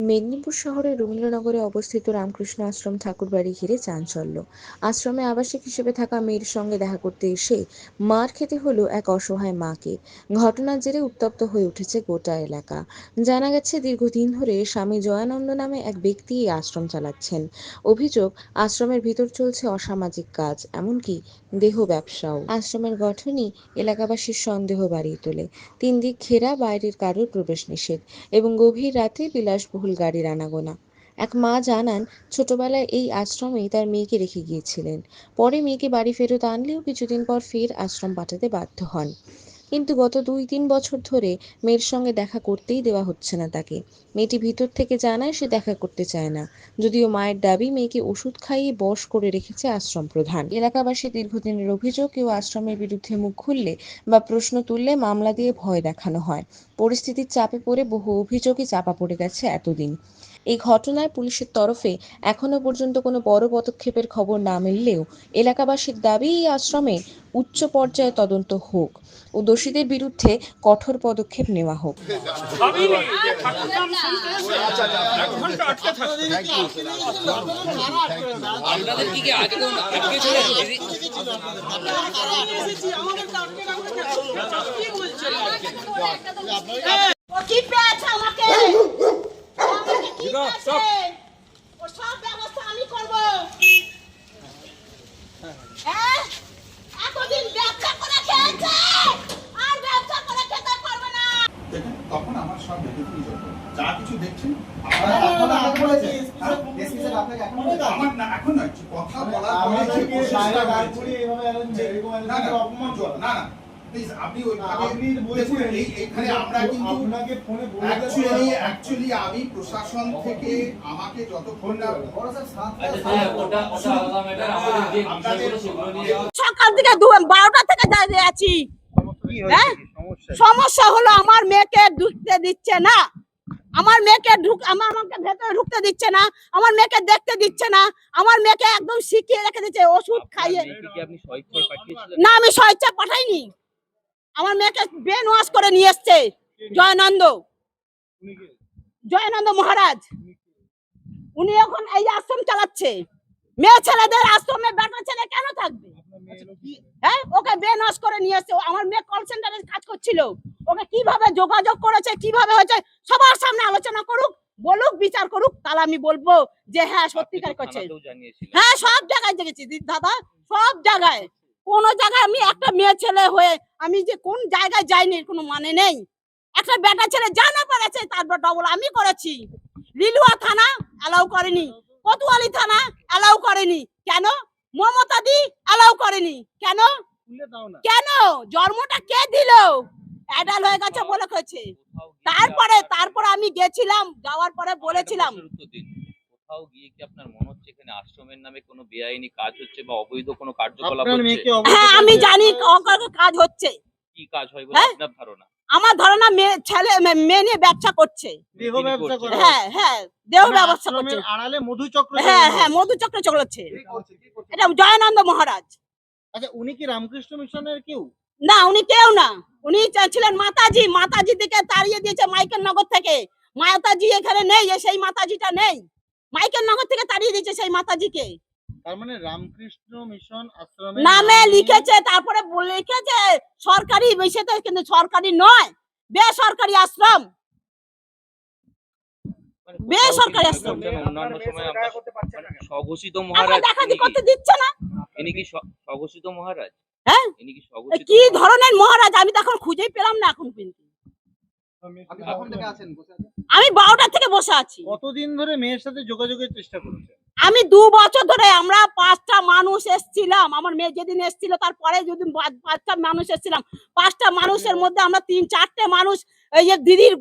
মেদিনীপুর শহরের রবীন্দ্রনগরে অবস্থিত রামকৃষ্ণ আশ্রম ঠাকুরবাড়ি ঘিরে চাঞ্চল্য। আশ্রমে আবাসিক হিসেবে থাকা মেয়ের সঙ্গে দেখা করতে এসে মার খেতে হলো এক অসহায় মাকে। ঘটনার জেরে উত্তপ্ত হয়ে উঠেছে গোটা এলাকা। জানা গেছে, দীর্ঘদিন ধরে স্বামী জয়ানন্দ নামে এক ব্যক্তি এই আশ্রম চালাচ্ছেন। অভিযোগ, আশ্রমের ভিতর চলছে অসামাজিক কাজ, এমনকি দেহ ব্যবসাও। আশ্রমের গঠনই এলাকাবাসীর সন্দেহ বাড়িয়ে তোলে। তিন দিক ঘেরা বাইরের কারোর প্রবেশ নিষেধ এবং গভীর রাতে বিলাসবহুল গাড়ির আনাগোনা এক মা জানান, ছোটবেলায় এই আশ্রমেই তার মেয়েকে রেখে গিয়েছিলেন। পরে মেয়েকে বাড়ি ফেরত আনলেও কিছুদিন পর ফের আশ্রম পাঠাতে বাধ্য হন। কিন্তু গত দুই তিন বছর ধরে মেয়ের সঙ্গে দেখা করতেই দেওয়া হচ্ছে না তাকে। মেয়েটি ভিতর থেকে জানায় সে দেখা করতে চায় না। যদিও মায়ের দাবি, মেয়েকে ওষুধ খাইয়ে বশ করে রেখেছে আশ্রম প্রধান। এলাকাবাসী দীর্ঘদিনের অভিযোগ, কেউ আশ্রমের বিরুদ্ধে মুখ খুললে বা প্রশ্ন তুললে মামলা দিয়ে ভয় দেখানো হয়। পরিস্থিতির চাপে পড়ে বহু অভিযোগই চাপা পড়ে গেছে এতদিন। এই ঘটনায় পুলিশের তরফে এখনও পর্যন্ত কোনো বড় পদক্ষেপের খবর না মিললেও এলাকাবাসীর দাবি এই আশ্রমে উচ্চ পর্যায়ে তদন্ত হোক ও দোষীদের বিরুদ্ধে কঠোর পদক্ষেপ নেওয়া হোক। কি পেয়েছে আমাকে? আমাকে কি পেয়েছে সব ব্যবস্থা আমি করব। হ্যাঁ? এতদিন ব্যবসা করে খেয়েছে। আর ব্যবসা করে খেতে পারবে না। দেখুন তখন আমার সব দেখে যা কিছু দেখছেন এখন হ্যাঁ? স্যার আপনাকে এখন নয় কথা বলার পরে যে না না প্লিজ আপনি আপনি বলছেন দেখুন, এই- এইখানে আমরা কিন্তু আপনাকে ফোনে বলে অ্যাকচুয়ালি অ্যাকচুয়ালি আমি প্রশাসন থেকে আমাকে যতক্ষণ না ওরা স্যার ওটা ওটা আলাদা ম্যাটার আমাদের যে সেগুলো নিয়ে সকাল থেকে দু বারোটা থেকে দাঁড়িয়ে আছি। সমস্যা হলো আমার মেয়েকে ঢুকতে দিচ্ছে না। আমার মেয়েকে ঢুক আমার আমাকে ভেতরে ঢুকতে দিচ্ছে না। আমার মেয়েকে দেখতে দিচ্ছে না। আমার মেয়েকে একদম শিখিয়ে রেখে দিচ্ছে ওষুধ খাইয়ে না আমি স্বেচ্ছা পাঠাইনি। আমার মেয়েকে ব্রেন ওয়াশ করে নিয়ে এসছে। জয়ানন্দ। জয়ানন্দ মহারাজ। উনি এখন এই আশ্রম চালাচ্ছে। মেয়ে ছেলেদের আশ্রমে বেটা ছেলে কেন থাকবে? হ্যাঁ? ওকে ব্রেন ওয়াশ করে নিয়ে এসছে। আমার মেয়ে কল সেন্টারে কাজ করছিল। ওকে কীভাবে যোগাযোগ করেছে কীভাবে হয়েছে সবার সামনে আলোচনা করুক বলুক বিচার করুক তাহলে আমি বলব যে হ্যাঁ সত্যিকার করছে হ্যাঁ সব জায়গায় দেখেছি। দাদা সব জায়গায়। কোন জায়গায় আমি একটা মেয়ে ছেলে হয়ে আমি যে কোন জায়গায় যাইনি কোনো মানে নেই। একটা বেটা ছেলে যা না পেরেছে তারপর ডবল আমি করেছি। লিলুয়া থানা অ্যালাউ করেনি। কোতোয়ালি থানা অ্যালাউ করেনি। কেন? মমতা দি অ্যালাউ করেনি। কেন? কেন? জন্মটা কে দিল? অ্যাডাল হয়ে গেছে বলে কইছে। কোথাও গিয়ে কি তারপরে তারপরে আমি গেছিলাম যাওয়ার পরে বলেছিলাম। কোথাও গিয়ে কি আপনার মনে হচ্ছে এখানে আশ্রমের নামে কোনো বেআইনি কাজ হচ্ছে বা অবৈধ কোনো কার্যকলাপ হচ্ছে? হ্যাঁ আমি জানি কাজ হচ্ছে। কি কাজ হয় বলে হ্যাঁ? আপনার ধারণা। আমার ধারণা মেয়ে ছেলে মেয়ে নিয়ে ব্যবসা করছে। দেহ ব্যবসা করছেন। হ্যাঁ হ্যাঁ দেহ মানে ব্যবসা করছে। আড়ালে মধুচক্র হ্যাঁ হ্যাঁ মধুচক্র চলেছে। কি করছে, কি করছে? এটা জয়ানন্দ মহারাজ। আচ্ছা উনি কি রামকৃষ্ণ মিশনের কেউ? না উনি কেউ না। উনি ছিলেন মাতাজি। মাতাজি দিকে তাড়িয়ে দিয়েছে মাইকেল নগর থেকে। মাতাজি এখানে নেই সেই মাতাজিটা নেই। মাইকেল নগর থেকে তাড়িয়ে দিয়েছে সেই মাতাজিকে। তার মানে রামকৃষ্ণ মিশন আশ্রমে নামে লিখেছে তারপরে লিখেছে সরকারি বিষয়তে কিন্তু সরকারি নয় বেসরকারি আশ্রম। মানে বেসরকারি আশ্রম। কি অন্যান্য সময় স্বঘোষিত মহারাজ দেখাদি করতে দিচ্ছে না। ইনি কি স্বঘোষিত মহারাজ? হ্যাঁ? ইনি কি স্বঘোষিত কি ধরনের মহারাজ? আমি তো এখন খুঁজেই পেলাম না এখন কিন্তু আপনি কখন থেকে আছেন বসে আছেন? আমি বারোটা থেকে বসে আছি। কতদিন ধরে মেয়ের সাথে যোগাযোগের চেষ্টা করেছে আমি দু বছর ধরে আমরা পাঁচটা মানুষ এসছিলাম। আমার মেয়ে যেদিন এসছিল তারপরে যদি পাঁচটা মানুষ এসছিলাম। পাঁচটা মানুষের মধ্যে আমরা তিন চারটে মানুষ এই যে দিদির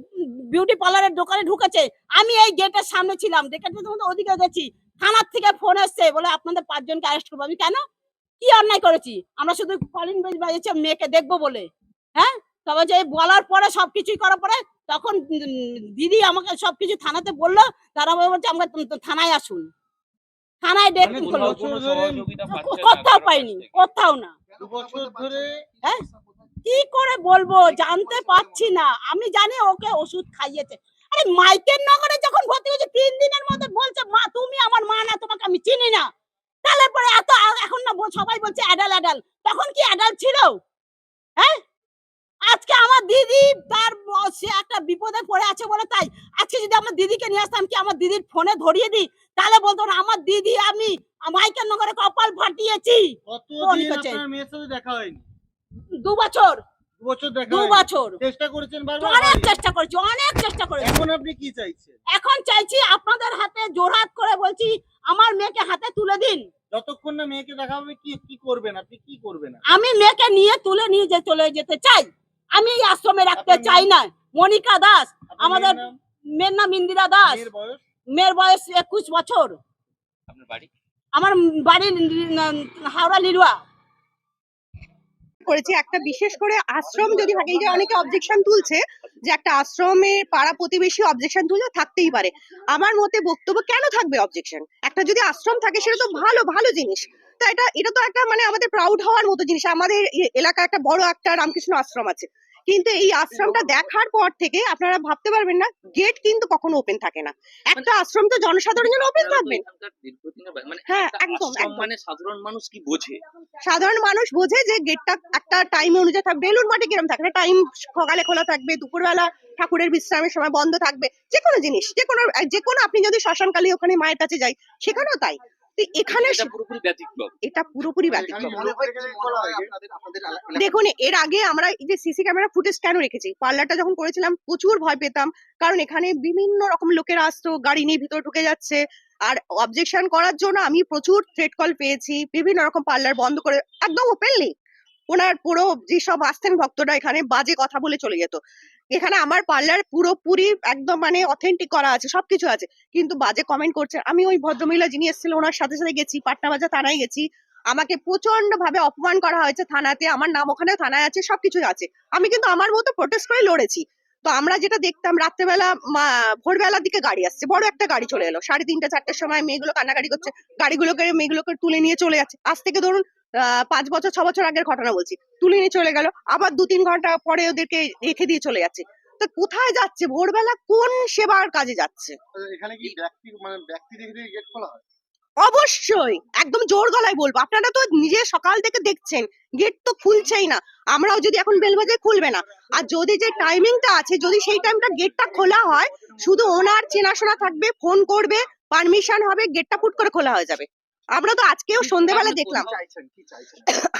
বিউটি পার্লারের দোকানে ঢুকেছে। আমি এই গেটের সামনে ছিলাম। দেখে ওদিকে গেছি। থানার থেকে ফোন এসছে বলে আপনাদের পাঁচজনকে অ্যারেস্ট করব। আমি কেন? কি অন্যায় করেছি? আমরা শুধু কলিং বেল বাজিয়েছি মেয়েকে দেখব বলে। হ্যাঁ? তবে যে বলার পরে সবকিছুই করার পরে তখন দিদি আমাকে সবকিছু থানাতে বলল তারা বলছে আমাকে থানায় আসুন। থানায় ডেট মানে করল কোথাও পাইনি। কোথাও না। হ্যাঁ কি করে বলব? জানতে পারছি না। আমি জানি ওকে ওষুধ খাইয়েছে। আরে মাইকের নগরে যখন ভর্তি হয়েছে তিন দিনের মধ্যে বলছে মা তুমি আমার মা না তোমাকে আমি চিনি না। তাহলে পরে এত এখন না সবাই বলছে অ্যাডাল অ্যাডাল। তখন কি অ্যাডাল ছিল? হ্যাঁ আজকে আমার দিদি তার সে একটা বিপদে পড়ে আছে বলে তাই। আজকে যদি আমার দিদিকে নিয়ে আসতাম কি আমার দিদির ফোনে ধরিয়ে দিই? তাহলে বলতো না আমার দিদি আমি মাইকের নগরে কপাল ফাটিয়েছি। কতদিন আপনার মেয়ের সাথে দেখা হয়নি? দু বছর। দু বছর দেখা দু বছর। চেষ্টা করেছেন বারবার? অনেক চেষ্টা করেছি অনেক চেষ্টা করেছি। এখন আপনি কি চাইছেন? এখন চাইছি আপনাদের হাতে জোরহাত করে বলছি আমার মেয়েকে হাতে তুলে দিন। যতক্ষণ না মেয়েকে দেখা হবে কি কি করবেন? আপনি কি করবেন? আমি মেয়েকে নিয়ে তুলে নিয়ে যে চলে যেতে চাই। আমি এই আশ্রমে রাখতে চাই না। মনিকা দাস আমাদের মেয়ের নাম? ইন্দিরা দাস। মেয়ের বয়স? একুশ বছর। আমার বাড়ি হাওড়া লিরুয়া। করেছি একটা বিশেষ করে আশ্রম যদি থাকে এই যে অনেকে অবজেকশন তুলছে যে একটা আশ্রমে পাড়া প্রতিবেশী অবজেকশন তুলছে থাকতেই পারে। আমার মতে বক্তব্য কেন থাকবে অবজেকশন একটা যদি আশ্রম থাকে সেটা তো ভালো ভালো জিনিস। তা এটা এটা তো একটা মানে আমাদের প্রাউড হওয়ার মতো জিনিস। আমাদের এলাকা একটা বড় একটা রামকৃষ্ণ আশ্রম আছে। কিন্তু এই আশ্রমটা দেখার পর থেকে আপনারা ভাবতে পারবেন না গেট কিন্তু কখনো ওপেন থাকে না। একটা আশ্রম তো জনসাধারণের জন্য ওপেন থাকবে। মানে হ্যাঁ, একদম, মানে সাধারণ মানুষ কি বোঝে? সাধারণ মানুষ বোঝে যে গেটটা একটা টাইম অনুযায়ী থাকবে বেলুন মাঠে কিরম থাকবে? টাইম সকালে খোলা থাকবে দুপুরবেলা ঠাকুরের বিশ্রামের সময় বন্ধ থাকবে যে কোনো জিনিস যে কোনো যে কোনো আপনি যদি শ্মশানকালী ওখানে মায়ের কাছে যাই সেখানেও তাই। এখানে এটা পুরোপুরি ব্যতিক্রম। মনে হয় হয়? দেখুন এর আগে আমরা এই যে সিসি ক্যামেরা ফুটেজ কেন রেখেছি? পার্লারটা যখন করেছিলাম প্রচুর ভয় পেতাম। কারণ এখানে বিভিন্ন রকম লোকেরা আসতো গাড়ি নিয়ে ভিতরে ঢুকে যাচ্ছে। আর অবজেকশন করার জন্য আমি প্রচুর থ্রেট কল পেয়েছি। বিভিন্ন রকম পার্লার বন্ধ করে একদম ওপেনলি ওনার পুরো যেসব আসতেন ভক্তরা এখানে বাজে কথা বলে চলে যেত। এখানে আমার পার্লার পুরোপুরি একদম মানে অথেন্টিক করা আছে, সবকিছু আছে। কিন্তু বাজে কমেন্ট করছে, আমি ওই ভদ্রমহিলা যিনি এসেছিল ওনার সাথে সাথে গেছি, পাটনা বাজার থানায় গেছি। আমাকে প্রচণ্ড ভাবে অপমান করা হয়েছে থানাতে, আমার নাম ওখানে থানায় আছে সবকিছু আছে। আমি কিন্তু আমার মতো প্রোটেস্ট করে লড়েছি। তো আমরা যেটা দেখতাম, রাত্রেবেলা ভোরবেলার দিকে গাড়ি আসছে, বড় একটা গাড়ি চলে এলো। সাড়ে তিনটা, চারটের সময় মেয়েগুলো কান্নাকাটি করছে, গাড়িগুলোকে, মেয়েগুলোকে তুলে নিয়ে চলে যাচ্ছে। আজ থেকে ধরুন পাঁচ বছর ছ বছর আগের ঘটনা বলছি। তুলে নিয়ে চলে গেল আবার দু তিন ঘণ্টা পরে ওদেরকে রেখে দিয়ে চলে যাচ্ছে। তো কোথায় যাচ্ছে? ভোরবেলা কোন সেবার কাজে যাচ্ছে? এখানে কি ব্যক্তি মানে ব্যক্তি গেট খোলা হয়? অবশ্যই! একদম জোর গলায় বলব। আপনারা তো নিজে সকাল থেকে দেখছেন গেট তো খুলছেই না। আমরাও যদি এখন বেল বাজে খুলবে না। আর যদি যে টাইমিংটা আছে যদি সেই টাইমটা গেটটা খোলা হয় শুধু ওনার চেনাশোনা থাকবে ফোন করবে পারমিশন হবে গেটটা ফুট করে খোলা হয়ে যাবে। আমরা তো আজকেও সন্ধেবেলা দেখলাম।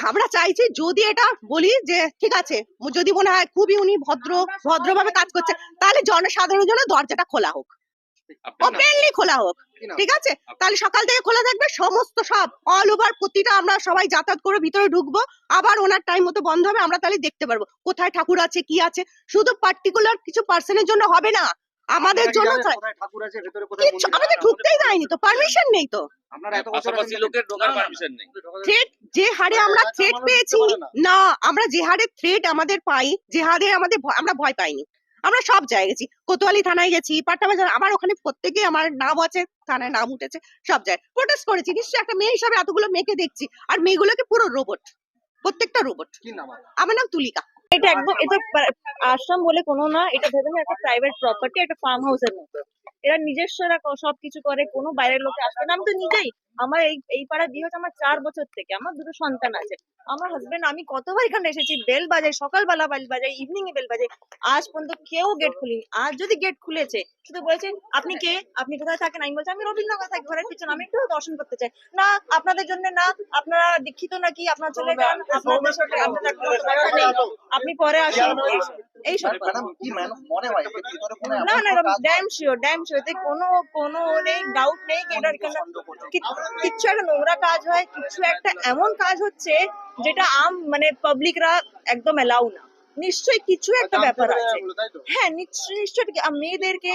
আমরা চাইছি যদি এটা বলি যে ঠিক আছে যদি মনে হয় খুবই উনি ভদ্র ভদ্রভাবে কাজ করছে তাহলে জনসাধারণের জন্য দরজাটা খোলা হোক। ওপেনলি খোলা হোক। ঠিক আছে? তাহলে সকাল থেকে খোলা থাকবে সমস্ত সব অল ওভার প্রতিটা আমরা সবাই যাতায়াত করে ভিতরে ঢুকবো আবার ওনার টাইম মতো বন্ধ হবে আমরা তাহলে দেখতে পারব কোথায় ঠাকুর আছে কি আছে। শুধু পার্টিকুলার কিছু পার্সনের জন্য হবে না আমাদের জন্য জানেন চাই- কোথায় ঠাকুর আছে ভেতরে কোথায় কিচ্ছু মন্দির আমি তো ঢুকতেই যাইনি তো পারমিশন নেই তো। থ্রেট যে হারে আমরা থ্রেট পেয়েছি না। আমরা যে হারে থ্রেট আমাদের পাই যে হারে আমাদের ভয়- আমরা ভয় পাইনি। আমরা সব জায়গায় গেছি। কোতোয়ালি থানায় গেছি পাট্টা বাজার আমার ওখানে প্রত্যেকেই আমার নাম আছে থানায় নাম উঠেছে সব জায়গায়। প্রোটেস্ট করেছি নিশ্চয়ই একটা মেয়ে হিসাবে এতগুলো মেয়েকে দেখছি আর মেয়েগুলোকে পুরো রোবট প্রত্যেকটা রোবট নাম আমার নাম তুলিকা। এটা একদম এটা আশ্রম বলে কোনো না এটা ভেবে না একটা প্রাইভেট প্রপার্টি একটা ফার্ম হাউসের মতো। এরা নিজস্ব এরা সবকিছু করে, কোনো বাইরের লোকে আসবে না। আমি তো নিজেই, আমার এই এই পাড়ায় বিয়ে হচ্ছে আমার চার বছর থেকে, আমার দুটো সন্তান আছে। আমার হাজবেন্ড আমি কতবার এখানে এসেছি বেল বাজাই সকালবেলা বেল বাজাই ইভিনিং এ বেল বাজাই আজ পর্যন্ত কেউ গেট খুলিনি। আজ যদি গেট খুলেছে শুধু বলেছে আপনি কে? আপনি কোথায় থাকেন? আমি বলছি আমি রবীন্দ্রনাথ থাকি ঘরের পিছনে। আমি একটু দর্শন করতে চাই। না আপনাদের জন্য না আপনারা দীক্ষিত নাকি? আপনার চলে যান আপনাদের সাথে আপনাদের কথা নেই। আপনি পরে আসুন। এইসব- না না ড্যাম শিওর ড্যাম শিওর এতে কোনো কোনো নেই ডাউট নেই কিচ্ছু একটা নোংরা কাজ হয় কিছু একটা এমন কাজ হচ্ছে যেটা আম মানে পাবলিকরা একদম এলাউ না। নিশ্চয়ই কিছু একটা ব্যাপার আছে? হ্যাঁ নিশ্চয়ই নিশ্চয়ই আর মেয়েদেরকে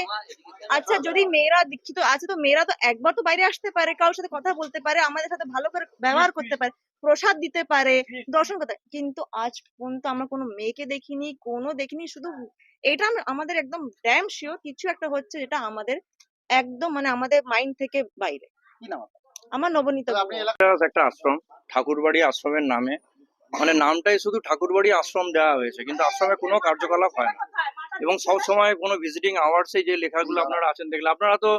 আচ্ছা যদি মেয়েরা দীক্ষিত আছে তো মেয়েরা তো একবার তো বাইরে আসতে পারে কারোর সাথে কথা বলতে পারে আমাদের সাথে ভালো করে ব্যবহার করতে পারে প্রসাদ দিতে পারে দর্শন করতে কিন্তু আজ পর্যন্ত আমরা কোনো মেয়েকে দেখিনি কোনো দেখিনি শুধু এটা আম- আমাদের একদম ড্যাম শিওর কিছু একটা হচ্ছে যেটা আমাদের একদম মানে আমাদের মাইন্ড থেকে বাইরে। কি নাম? আমার নবনীত একটা আশ্রম ঠাকুরবাড়ি আশ্রমের নামে। মানে নামটাই শুধু ঠাকুরবাড়ি আশ্রম দেওয়া হয়েছে কিন্তু আশ্রমে কোনো কার্যকলাপ হয় না। এবং সব সময় কোনো ভিজিটিং আওয়ার্সে যে লেখাগুলো আপনারা আছেন দেখলে আপনারা তো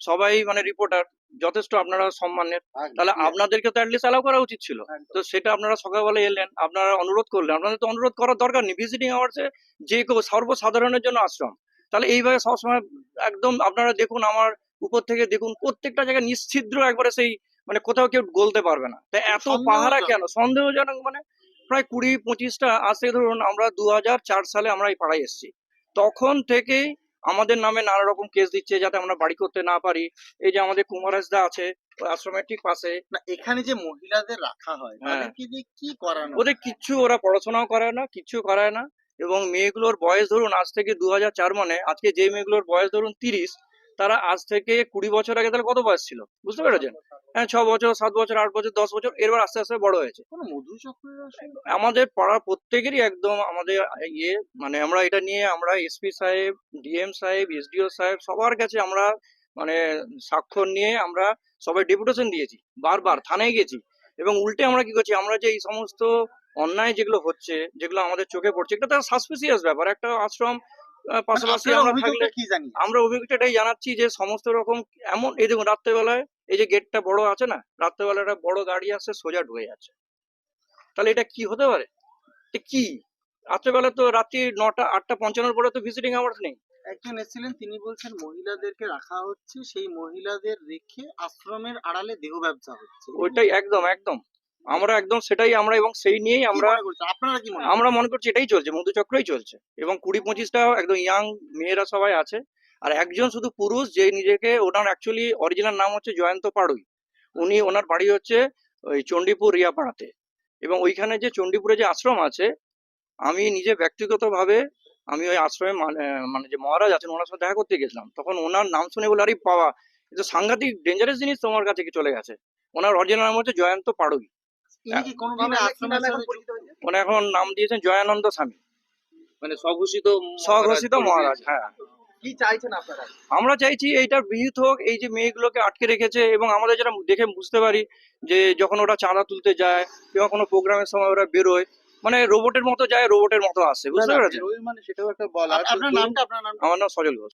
সবাই মানে রিপোর্টার যথেষ্ট আপনারা সম্মানের। তাহলে আপনাদেরকে তো অ্যাটলিস্ট অ্যালাউ করা উচিত ছিল। তো সেটা আপনারা সকালবেলা এলেন আপনারা অনুরোধ করলেন। আপনাদের তো অনুরোধ করার দরকার নেই। ভিজিটিং আওয়ার্সে যে কেউ সর্বসাধারণের জন্য আশ্রম। তাহলে এইভাবে সবসময় একদম আপনারা দেখুন আমার উপর থেকে দেখুন প্রত্যেকটা জায়গায় নিশ্ছিদ্র একবারে সেই মানে কোথাও কেউ গলতে পারবে না। তা এত পাহারা। কেন? সন্দেহজনক মানে প্রায় কুড়ি পঁচিশটা আসে ধরুন আমরা দু সালে আমরা এই পাড়ায় এসেছি। তখন থেকেই আমাদের নামে নানা রকম কেস দিচ্ছে যাতে আমরা বাড়ি করতে না পারি। এই যে আমাদের কুমারাজদা আছে আশ্রমের ঠিক পাশে। না এখানে যে মহিলাদের রাখা হয় হ্যাঁ। তাদেরকে দিয়ে কি করানো ওদের কিচ্ছু ওরা পড়াশোনাও করে না কিচ্ছু করায় না। এবং মেয়েগুলোর বয়স ধরুন আজ থেকে দু চার মানে আজকে যে মেয়েগুলোর বয়স ধরুন তিরিশ তারা আজ থেকে কুড়ি বছর আগে তাহলে কত বয়স ছিল? বুঝতে পেরেছেন? হ্যাঁ ছ বছর সাত বছর আট বছর দশ বছর এরপর আস্তে আস্তে বড় হয়েছে। আমাদের পাড়ার প্রত্যেকেরই একদম আমাদের ইয়ে মানে আমরা এটা নিয়ে আমরা এসপি সাহেব ডিএম সাহেব এসডিও সাহেব সবার কাছে আমরা মানে স্বাক্ষর নিয়ে আমরা সবাই ডেপুটেশন দিয়েছি বারবার থানায় গেছি। এবং উল্টে আমরা কি করছি? আমরা যে এই সমস্ত অন্যায় যেগুলো হচ্ছে যেগুলো আমাদের চোখে পড়ছে এটা তার সাসপিসিয়াস ব্যাপার একটা আশ্রম পাশাপাশি আমরা থাকলে কি জানি আমরা অভিযোগটা এটাই জানাচ্ছি যে সমস্ত রকম এমন এই দেখুন রাত্রেবেলায় এই যে গেটটা বড় আছে না রাত্রেবেলা একটা বড় গাড়ি আসছে সোজা ঢুকে যাচ্ছে। তাহলে এটা কি হতে পারে? কি? রাত্রেবেলা তো রাত্রি নটা আটটা পঞ্চান্নর পরে তো ভিজিটিং আওয়ার্স নেই। একজন এসেছিলেন তিনি বলছেন মহিলাদেরকে রাখা হচ্ছে সেই মহিলাদের রেখে আশ্রমের আড়ালে দেহ ব্যবসা হচ্ছে। ওইটাই একদম একদম। আমরা একদম সেটাই আমরা এবং সেই নিয়েই আমরা আমরা আপনারা কি মনে আমরা মনে করছি এটাই চলছে মধুচক্রই চলছে এবং কুড়ি পঁচিশটা একদম ইয়াং মেয়েরা সবাই আছে। আর একজন শুধু পুরুষ যে নিজেকে ওনার অ্যাকচুয়ালি অরিজিনাল নাম হচ্ছে জয়ন্ত পাড়ুই। উনি ওনার বাড়ি হচ্ছে ওই চণ্ডীপুর রিয়াপাড়াতে। এবং ওইখানে যে চণ্ডীপুরে যে আশ্রম আছে আমি নিজে ব্যক্তিগতভাবে আমি ওই আশ্রমে মানে মানে যে মহারাজ আছেন ওনার সাথে দেখা করতে গেছিলাম। তখন ওনার নাম শুনে বলে আরে বাবা এ সাংঘাতিক ডেঞ্জারাস জিনিস তোমার কাছে চলে গেছে? ওনার অরিজিনাল নাম হচ্ছে জয়ন্ত পাড়ুই। ইনি কি কোনোভাবে আশ্রমের সাথে যুক্ত? উনি এখন নাম দিয়েছেন জয়ানন্দ স্বামী। মানে স্বঘোষিত স্বঘোষিত মহারাজ মহারাজ হ্যাঁ। কি চাইছেন আপনারা? আমরা চাইছি এইটার বিহিত হোক এই যে মেয়েগুলোকে আটকে রেখেছে এবং আমাদের যেটা দেখে বুঝতে পারি যে যখন ওরা চাঁদা তুলতে যায় কিংবা কোনো প্রোগ্রামের সময় ওরা বেরোয় মানে রোবটের মতো যায় রোবটের মতো আসে বুঝতে পেরেছেন? মানে সেটাও একটা বলা আপনার নামটা আপনার নাম আমার নাম সজল ঘোষ।